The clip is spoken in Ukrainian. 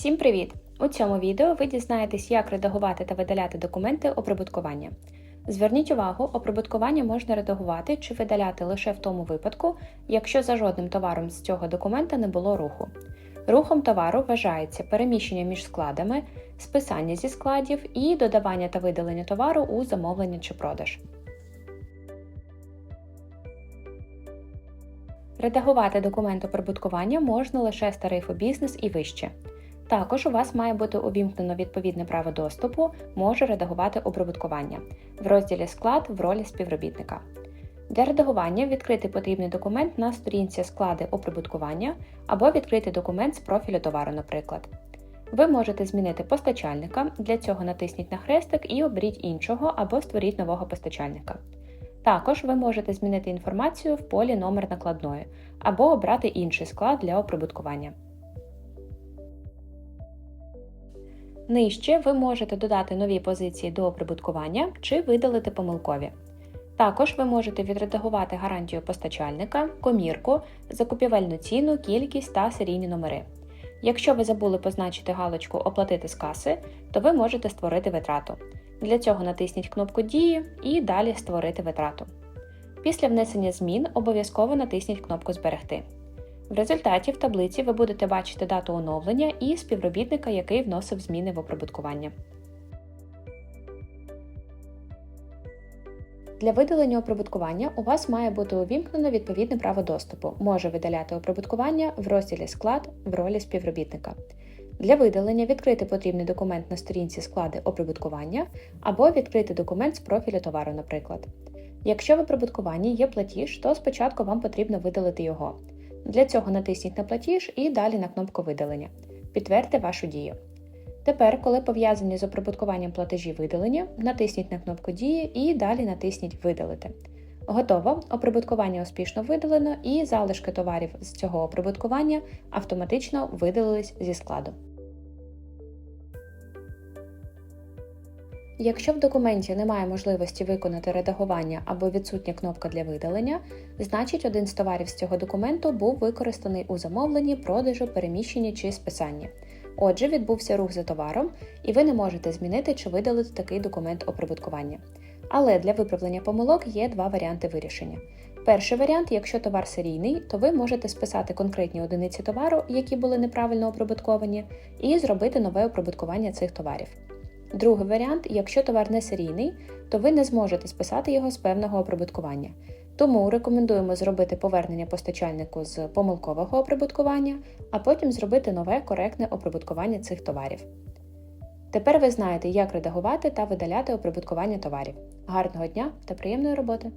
Всім привіт! У цьому відео ви дізнаєтесь, як редагувати та видаляти документи оприбуткування. Зверніть увагу, оприбуткування можна редагувати чи видаляти лише в тому випадку, якщо за жодним товаром з цього документа не було руху. Рухом товару вважається переміщення між складами, списання зі складів і додавання та видалення товару у замовлення чи продаж. Редагувати документ оприбуткування можна лише з тарифу бізнес і вище. Також у вас має бути увімкнено відповідне право доступу, може редагувати оприбуткування в розділі Склад в ролі співробітника. Для редагування відкрити потрібний документ на сторінці Склади оприбуткування або відкрити документ з профілю товару, наприклад. Ви можете змінити постачальника, для цього натисніть на хрестик і оберіть іншого або створіть нового постачальника. Також ви можете змінити інформацію в полі номер накладної або обрати інший склад для оприбуткування. Нижче ви можете додати нові позиції до оприбуткування чи видалити помилкові. Також ви можете відредагувати гарантію постачальника, комірку, закупівельну ціну, кількість та серійні номери. Якщо ви забули позначити галочку Оплатити з каси, то ви можете створити витрату. Для цього натисніть кнопку Дії і далі Створити витрату. Після внесення змін обов'язково натисніть кнопку Зберегти. В результаті в таблиці ви будете бачити дату оновлення і співробітника, який вносив зміни в оприбуткування. Для видалення оприбуткування у вас має бути увімкнено відповідне право доступу. Може видаляти оприбуткування в розділі Склад в ролі співробітника. Для видалення відкрити потрібний документ на сторінці склади оприбуткування або відкрити документ з профілю товару, наприклад. Якщо в оприбуткуванні є платіж, то спочатку вам потрібно видалити його. Для цього натисніть на платіж і далі на кнопку видалення. Підтвердьте вашу дію. Тепер, коли пов'язані з оприбуткуванням платежі видалення, натисніть на кнопку Дії і далі натисніть Видалити. Готово, оприбуткування успішно видалено, і залишки товарів з цього оприбуткування автоматично видалились зі складу. Якщо в документі немає можливості виконати редагування або відсутня кнопка для видалення, значить один з товарів з цього документу був використаний у замовленні, продажу, переміщенні чи списанні. Отже, відбувся рух за товаром, і ви не можете змінити чи видалити такий документ оприбуткування. Але для виправлення помилок є два варіанти вирішення. Перший варіант, якщо товар серійний, то ви можете списати конкретні одиниці товару, які були неправильно оприбутковані, і зробити нове оприбуткування цих товарів. Другий варіант, якщо товар не серійний, то ви не зможете списати його з певного оприбуткування. Тому рекомендуємо зробити повернення постачальнику з помилкового оприбуткування, а потім зробити нове коректне оприбуткування цих товарів. Тепер ви знаєте, як редагувати та видаляти оприбуткування товарів. Гарного дня та приємної роботи!